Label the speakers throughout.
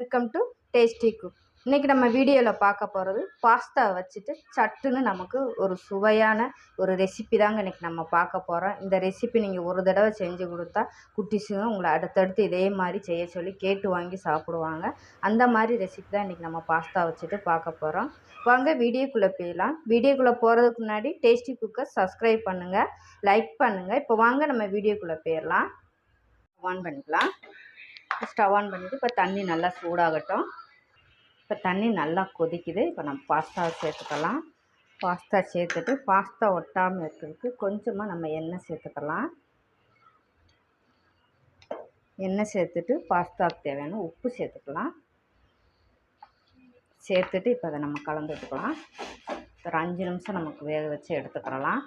Speaker 1: Welcome to tasty cook இன்றைக்கி நம்ம வீடியோவில் பார்க்க போகிறது பாஸ்தா வச்சுட்டு சட்டுன்னு நமக்கு ஒரு சுவையான ஒரு ரெசிபி தாங்க இன்றைக்கி நம்ம பார்க்க போகிறோம் இந்த ரெசிபி நீங்கள் ஒரு தடவை செஞ்சு கொடுத்தா குட்டிஸுங்க உங்களை அடுத்தடுத்து இதே மாதிரி செய்ய சொல்லி கேட்டு வாங்கி சாப்பிடுவாங்க. அந்த மாதிரி ரெசிபி தான் இன்றைக்கி நம்ம பாஸ்தா வச்சுட்டு பார்க்க போகிறோம் வாங்க வீடியோக்குள்ளே போயிடலாம். வீடியோக்குள்ளே போகிறதுக்கு முன்னாடி டேஸ்டி குக்கை சப்ஸ்கிரைப் பண்ணுங்கள் லைக் பண்ணுங்கள் இப்போ வாங்க நம்ம வீடியோக்குள்ளே போயிடலாம். ஆன் பண்ணிக்கலாம். ஸ்டவ் ஆன் பண்ணிவிட்டு இப்போ தண்ணி நல்லா சூடாகட்டும். இப்போ தண்ணி நல்லா கொதிக்குது. இப்போ நம்ம பாஸ்தாவை சேர்த்துக்கலாம். பாஸ்தா சேர்த்துட்டு பாஸ்தா ஒட்டாமல் இருக்கிறதுக்கு கொஞ்சமாக நம்ம எண்ணெய் சேர்த்துக்கலாம். எண்ணெய் சேர்த்துட்டு பாஸ்தாவுக்கு தேவையான உப்பு சேர்த்துக்கலாம். சேர்த்துட்டு இப்போ அதை நம்ம கலந்துட்டுக்கலாம் ஒரு அஞ்சு நிமிஷம் நமக்கு வேக வச்சு எடுத்துக்கிறலாம்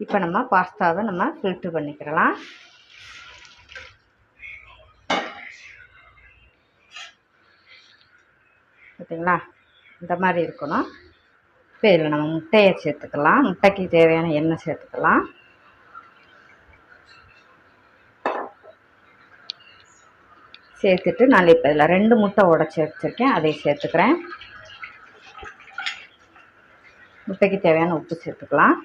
Speaker 1: இப்போ நம்ம பாஸ்தாவை நம்ம ஃபில்ட்ரு பண்ணிக்கிறலாம் பார்த்தீங்களா இந்த மாதிரி இருக்கணும். இப்போ இதில் நம்ம முட்டையை சேர்த்துக்கலாம். முட்டைக்கு தேவையான எண்ணெய் சேர்த்துக்கலாம். சேர்த்துட்டு நான் இப்போ இதில் ரெண்டு முட்டை உடச்சி வச்சுருக்கேன். அதை சேர்த்துக்கிறேன். முட்டைக்கு தேவையான உப்பு சேர்த்துக்கலாம்.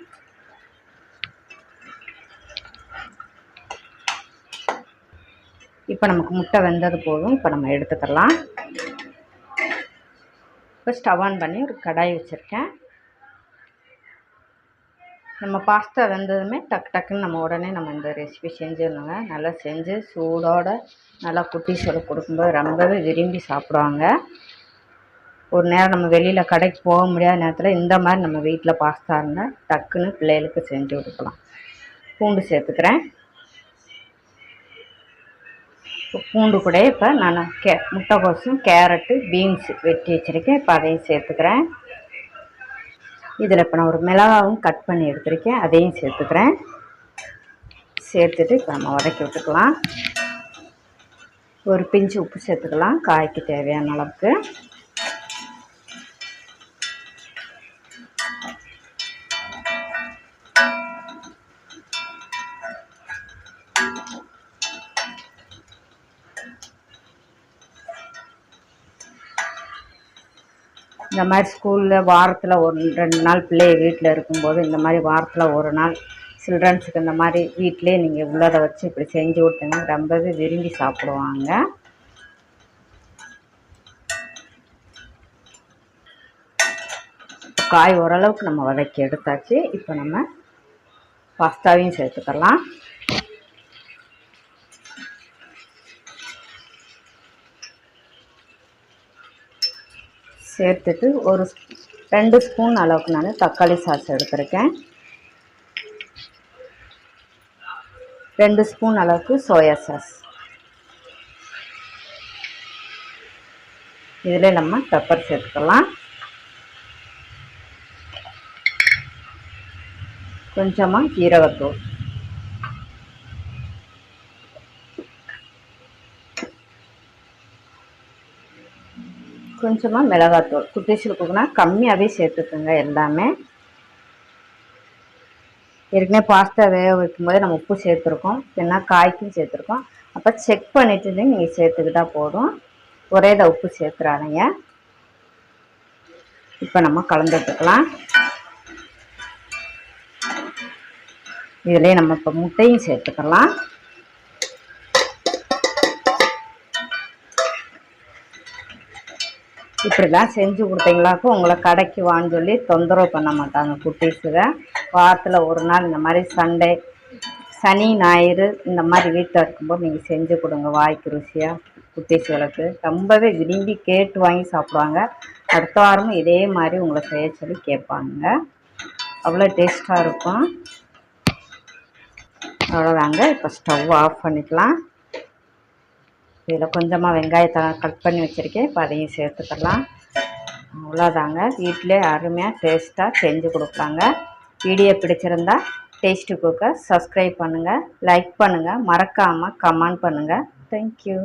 Speaker 1: இப்போ நமக்கு முட்டை வெந்தது போதும். இப்போ நம்ம எடுத்துக்கலாம். இப்போ ஸ்டவ் ஆன் பண்ணி ஒரு கடாய் வச்சுருக்கேன். நம்ம பாஸ்தா வெந்ததுமே டக் டக்குன்னு நம்ம உடனே நம்ம இந்த ரெசிபி செஞ்சிடணுங்க. நல்லா செஞ்சு சூடோடு நல்லா குட்டீஸோட கொடுக்கும்போது ரொம்பவே விரும்பி சாப்பிடுவாங்க. ஒரு நேரம் நம்ம வெளியில் கடைக்கு போக முடியாத நேரத்தில் இந்த மாதிரி நம்ம வீட்டில் பாஸ்தா இருந்தால் டக்குன்னு பிள்ளைகளுக்கு செஞ்சு கொடுக்கலாம். பூண்டு சேர்த்துக்கிறேன். பூண்டு கூட இப்போ நான் கே முட்டைக்கோசும் கேரட்டு பீன்ஸ் வெட்டி வச்சுருக்கேன். இப்போ அதையும் சேர்த்துக்கிறேன். இதில் இப்போ நான் ஒரு மிளகாவும் கட் பண்ணி எடுத்துருக்கேன். அதையும் சேர்த்துக்கிறேன். சேர்த்துட்டு இப்போ நம்ம வதக்கி விட்டுக்கலாம். ஒரு பிஞ்சு உப்பு சேர்த்துக்கலாம். காய்க்கு தேவையான அளவுக்கு. இந்த மாதிரி ஸ்கூலில் வாரத்தில் ஒரு ரெண்டு நாள் பிள்ளைய வீட்டில் இருக்கும்போது இந்த மாதிரி வாரத்தில் ஒரு நாள் சில்ட்ரன்ஸுக்கு இந்த மாதிரி வீட்டிலே நீங்கள் உள்ளதை வச்சு இப்படி செஞ்சு விட்டுங்க ரொம்பவே விரும்பி சாப்பிடுவாங்க. காய் ஓரளவுக்கு நம்ம வதக்கி எடுத்தாச்சு. இப்போ நம்ம பாஸ்தாவையும் சேர்த்துக்கலாம். சேர்த்துட்டு ஒரு ரெண்டு ஸ்பூன் அளவுக்கு நான் தக்காளி சாஸ் எடுத்திருக்கேன். ரெண்டு ஸ்பூன் அளவுக்கு சோயா சாஸ். இதில் நம்ம பெப்பர் சேர்த்துக்கலாம். கொஞ்சமாக ஜீரகத்தூள். கொஞ்சமாக மிளகாத்தூள். குட்டீஸுக்குனா கம்மியாகவே சேர்த்துக்குங்க எல்லாமே. ஏற்கனவே பாஸ்தா வேக வைக்கும்போது நம்ம உப்பு சேர்த்துருக்கோம். இல்லைன்னா காய்க்கும் சேர்த்துருக்கோம். அப்போ செக் பண்ணிட்டு நீங்கள் சேர்த்துக்கிட்டால் போதும். ஒரே இதை உப்பு சேர்த்துறாதீங்க. இப்போ நம்ம கலந்துட்டுக்கலாம் இதிலே நம்ம இப்போ முட்டையும் சேர்த்துக்கலாம். இப்படிலாம் செஞ்சு கொடுத்தீங்களாக்கும் உங்களை கடைக்கு வான்னு சொல்லி தொந்தரவு பண்ண மாட்டாங்க குட்டீஸுக. வாரத்தில் ஒரு நாள் இந்த மாதிரி சண்டே சனி ஞாயிறு இந்த மாதிரி வீட்டில் இருக்கும்போது நீங்கள் செஞ்சு கொடுங்க வாய்க்கு ருசியாக குட்டீஸ்களுக்கு. ரொம்பவே விரும்பி கேட்டு வாங்கி சாப்பிடுவாங்க. அடுத்த வாரமும் இதே மாதிரி உங்களை செய்ய சொல்லி கேட்பாங்க. அவ்வளோ டேஸ்ட்டாக இருக்கும். அவ்வளோதாங்க. இப்போ ஸ்டவ் ஆஃப் பண்ணிக்கலாம். இதில் கொஞ்சமாக வெங்காயத்தை கட் பண்ணி வச்சுருக்கேன். இப்போ அதையும் சேர்த்துக்கலாம். அவ்வளோதாங்க. வீட்டிலே அருமையாக டேஸ்ட்டாக செஞ்சு கொடுப்பாங்க வீடியோ பிடிச்சிருந்தா டேஸ்ட்டு குக்கை சப்ஸ்கிரைப் பண்ணுங்கள் லைக் பண்ணுங்கள் மறக்காமல் கமெண்ட் பண்ணுங்கள் தேங்க்யூ